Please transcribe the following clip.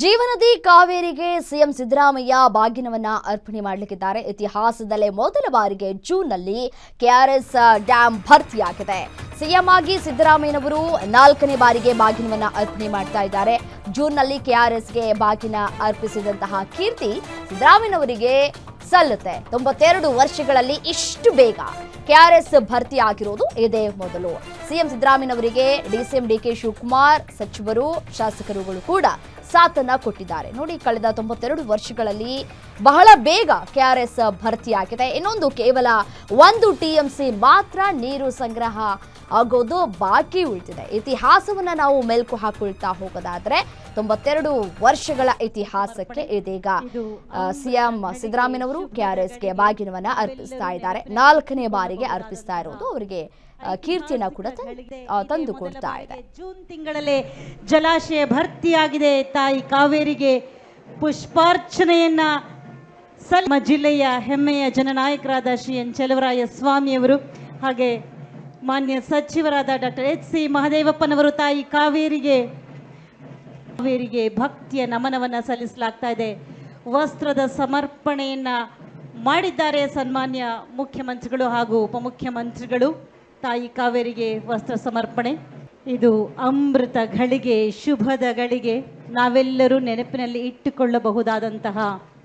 ಜೀವನದಿ ಕಾವೇರಿಗೆ CM Siddaramaiah ಬಾಗಿನವನ್ನ ಅರ್ಪಣೆ ಮಾಡಲಿಕ್ಕಿದ್ದಾರೆ. ಇತಿಹಾಸದಲ್ಲೇ ಮೊದಲ ಬಾರಿಗೆ ಜೂನ್ನಲ್ಲಿ ಕೆಆರ್ಎಸ್ ಡ್ಯಾಂ ಭರ್ತಿಯಾಗಿದೆ. ಸಿಎಂ ಆಗಿ ಸಿದ್ದರಾಮಯ್ಯನವರು ನಾಲ್ಕನೇ ಬಾರಿಗೆ ಬಾಗಿನವನ್ನ ಅರ್ಪಣೆ ಮಾಡ್ತಾ ಇದ್ದಾರೆ. ಜೂನ್ನಲ್ಲಿ ಕೆಆರ್ಎಸ್ಗೆ ಬಾಗಿನ ಅರ್ಪಿಸಿದಂತಹ ಕೀರ್ತಿ ಸಿದ್ದರಾಮಯ್ಯನವರಿಗೆ ಸಲ್ಲುತ್ತೆ. ತೊಂಬತ್ತೆರಡು ವರ್ಷಗಳಲ್ಲಿ ಇಷ್ಟು ಬೇಗ ಕೆಆರ್ಎಸ್ ಭರ್ತಿ ಆಗಿರೋದು ಇದೇ ಮೊದಲು. ಸಿಎಂ ಸಿದ್ದರಾಮಯ್ಯನವರಿಗೆ ಡಿಸಿಎಂ ಡಿಕೆ ಶಿವಕುಮಾರ್ ಸಚಿವರು, ಶಾಸಕರುಗಳು ಕೂಡ ಸಾಥನ್ನ ಕೊಟ್ಟಿದ್ದಾರೆ. ನೋಡಿ, ಕಳೆದ ತೊಂಬತ್ತೆರಡು ವರ್ಷಗಳಲ್ಲಿ ಬಹಳ ಬೇಗ ಕೆಆರ್ಎಸ್ ಭರ್ತಿಯಾಗಿದೆ ಇನ್ನೊಂದು ಕೇವಲ ಒಂದು ಟಿಎಂಸಿ ಮಾತ್ರ ನೀರು ಸಂಗ್ರಹ ಆಗೋದು ಬಾಕಿ ಉಳಿದಿದೆ. ಇತಿಹಾಸವನ್ನ ನಾವು ಮೆಲುಕು ಹಾಕೊಳ್ತಾ ಹೋಗೋದಾದ್ರೆ, ತೊಂಬತ್ತೆರಡು ವರ್ಷಗಳ ಇತಿಹಾಸಕ್ಕೆ ಇದೀಗ ಸಿಎಂ ಸಿದ್ದರಾಮಯ್ಯನವರು ಕೆಆರ್ಎಸ್ಗೆ ಬಾಗಿನವನ್ನ ಅರ್ಪಿಸ್ತಾ ಇದ್ದಾರೆ. ನಾಲ್ಕನೇ ಬಾರಿಗೆ ಅರ್ಪಿಸ್ತಾ ಇರೋದು ಅವರಿಗೆ ಕೀರ್ತಿಯನ್ನ ಕೂಡ ತಂದು ಕೊಡ್ತಾ ಇದೆ ಜೂನ್ ತಿಂಗಳಲ್ಲೇ ಜಲಾಶಯ ಭರ್ತಿಯಾಗಿದೆ. ತಾಯಿ ಕಾವೇರಿಗೆ ಪುಷ್ಪಾರ್ಚನೆಯನ್ನ ನಮ್ಮ ಜಿಲ್ಲೆಯ ಹೆಮ್ಮೆಯ ಜನನಾಯಕರಾದ ಶ್ರೀ ಎನ್ ಚೆಲುವರಾಯ ಸ್ವಾಮಿಯವರು ಹಾಗೆ ಮಾನ್ಯ ಸಚಿವರಾದ ಡಾಕ್ಟರ್ ಎಚ್ ಸಿ ಮಹದೇವಪ್ಪನವರು ತಾಯಿ ಕಾವೇರಿಗೆ ಕಾವೇರಿಗೆ ಭಕ್ತಿಯ ನಮನವನ್ನ ಸಲ್ಲಿಸಲಾಗ್ತಾ ಇದೆ. ವಸ್ತ್ರದ ಸಮರ್ಪಣೆಯನ್ನ ಮಾಡಿದ್ದಾರೆ ಸನ್ಮಾನ್ಯ ಮುಖ್ಯಮಂತ್ರಿಗಳು ಹಾಗೂ ಉಪಮುಖ್ಯಮಂತ್ರಿಗಳು. ತಾಯಿ ಕಾವೇರಿಗೆ ವಸ್ತ್ರ ಸಮರ್ಪಣೆ. ಇದು ಅಮೃತ ಘಳಿಗೆ ಶುಭದ ಗಳಿಗೆ ನಾವೆಲ್ಲರೂ ನೆನಪಿನಲ್ಲಿ ಇಟ್ಟುಕೊಳ್ಳಬಹುದಾದಂತಹ